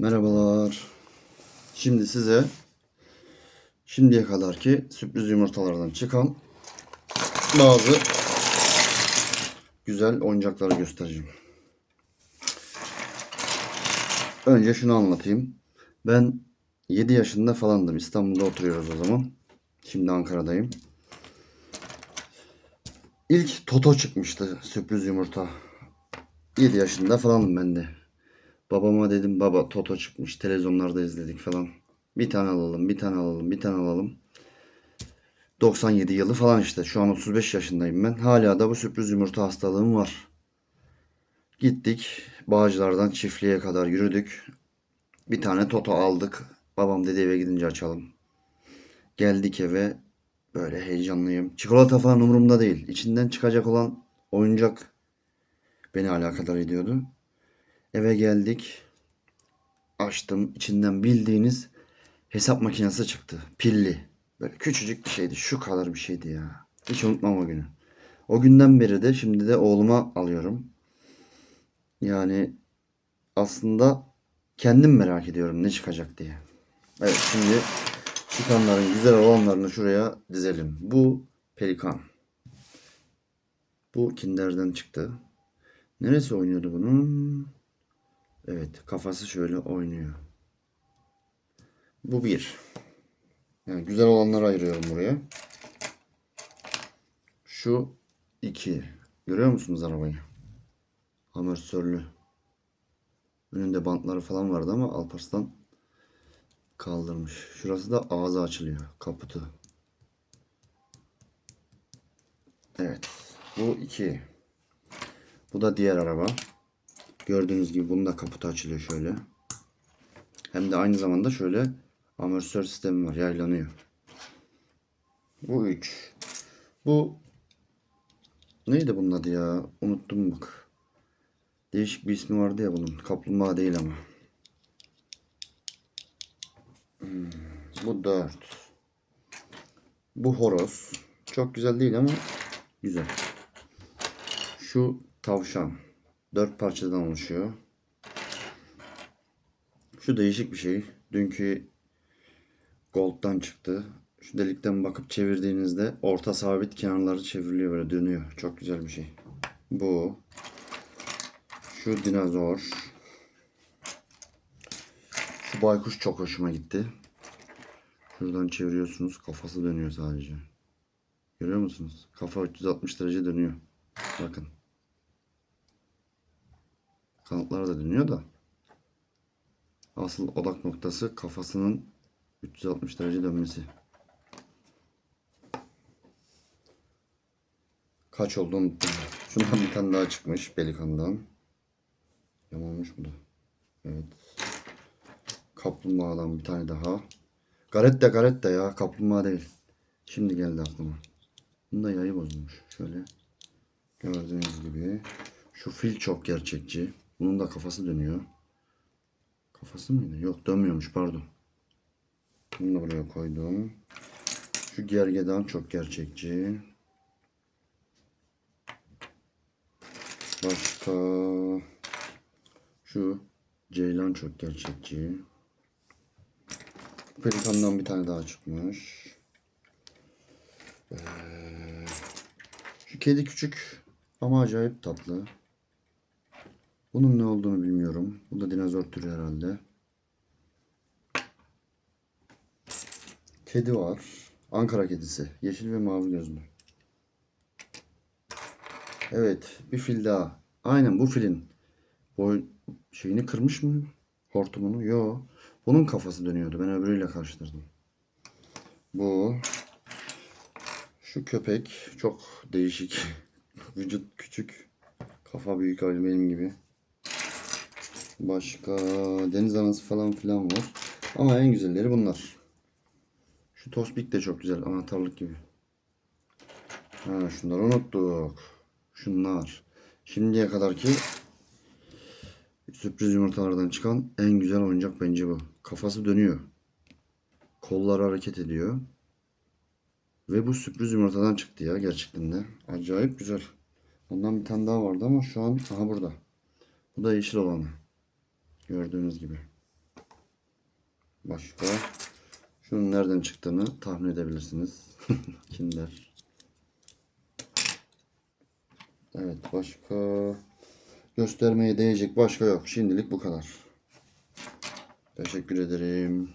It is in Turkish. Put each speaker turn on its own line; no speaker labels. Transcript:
Merhabalar. Şimdi size şimdiye kadarki sürpriz yumurtalardan çıkan bazı güzel oyuncakları göstereceğim. Önce şunu anlatayım. Ben 7 yaşında falandım. İstanbul'da oturuyoruz o zaman. Şimdi Ankara'dayım. İlk Toto çıkmıştı sürpriz yumurta. 7 yaşında falanım ben de. Babama dedim baba Toto çıkmış televizyonlarda izledik falan. Bir tane alalım bir tane alalım bir tane alalım. 97 yılı falan işte şu an 35 yaşındayım ben. Hala da bu sürpriz yumurta hastalığım var. Gittik Bağcılar'dan çiftliğe kadar yürüdük. Bir tane Toto aldık. Babam dedi eve gidince açalım. Geldik eve böyle heyecanlıyım. Çikolata falan umurumda değil. İçinden çıkacak olan oyuncak beni alakadar ediyordu. Eve geldik. Açtım. İçinden bildiğiniz hesap makinesi çıktı. Pilli. Böyle küçücük bir şeydi. Şu kadar bir şeydi ya. Hiç unutmam o günü. O günden beri de şimdi de oğluma alıyorum. Yani aslında kendim merak ediyorum ne çıkacak diye. Evet şimdi çıkanların güzel olanlarını şuraya dizelim. Bu pelikan. Bu kinderden çıktı. Neresi oynuyordu bunun? Evet kafası şöyle oynuyor. Bu bir. Yani güzel olanları ayırıyorum buraya. Şu iki. Görüyor musunuz arabayı? Amortisörlü. Önünde bantları falan vardı ama Alparslan kaldırmış. Şurası da ağzı açılıyor. Kaputu. Evet. Bu iki. Bu da diğer araba. Gördüğünüz gibi bunun da kaputu açılıyor şöyle. Hem de aynı zamanda şöyle amortisör sistemi var. Yaylanıyor. Bu 3. Bu neydi bunun adı ya? Unuttum bak. Değişik bir ismi vardı ya bunun. Kaplumbağa değil ama. Hmm, bu 4. Bu horoz. Çok güzel değil ama güzel. Şu tavşan. Dört parçadan oluşuyor. Şu değişik bir şey. Dünkü Gold'dan çıktı. Şu delikten bakıp çevirdiğinizde orta sabit kenarları çevriliyor böyle dönüyor. Çok güzel bir şey. Bu. Şu dinozor. Şu baykuş çok hoşuma gitti. Şuradan çeviriyorsunuz. Kafası dönüyor sadece. Görüyor musunuz? Kafa 360 derece dönüyor. Bakın. Kanatlar da dönüyor da. Asıl odak noktası kafasının 360 derece dönmesi. Kaç oldu unuttum. Şundan bir tane daha çıkmış pelikandan. Yamanmış bu da. Evet. Kaplumbağadan bir tane daha. Garette garette ya. Kaplumbağa değil. Şimdi geldi aklıma. Bunda yayı bozulmuş. Şöyle. Gördüğünüz gibi. Şu fil çok gerçekçi. Bunun da kafası dönüyor. Kafası mıydı? Yok dönmüyormuş pardon. Bunu da buraya koydum. Şu gergedan çok gerçekçi. Başka şu ceylan çok gerçekçi. Pelikandan bir tane daha çıkmış. Ee, şu kedi küçük ama acayip tatlı. Bunun ne olduğunu bilmiyorum. Bu da dinozor türü herhalde. Kedi var. Ankara kedisi. Yeşil ve mavi gözlü. Evet. Bir fil daha. Aynen bu filin. Boy şeyini kırmış mı? Hortumunu. Yo. Bunun kafası dönüyordu. Ben öbürüyle karıştırdım. Bu. Şu köpek çok değişik. Vücut küçük. Kafa büyük aynı benim gibi. Başka deniz anası falan filan var. Ama en güzelleri bunlar. Şu tospik de çok güzel. Anahtarlık gibi. Ha şunları unuttuk. Şunlar. Şimdiye kadarki sürpriz yumurtalardan çıkan en güzel oyuncak bence bu. Kafası dönüyor. Kolları hareket ediyor. Ve bu sürpriz yumurtadan çıktı ya gerçekten de. Acayip güzel. Ondan bir tane daha vardı ama şu an aha burada. Bu da yeşil olanı. Gördüğünüz gibi. Başka. Şunun nereden çıktığını tahmin edebilirsiniz. Kinder. Evet başka. Göstermeye değecek başka yok. Şimdilik bu kadar. Teşekkür ederim.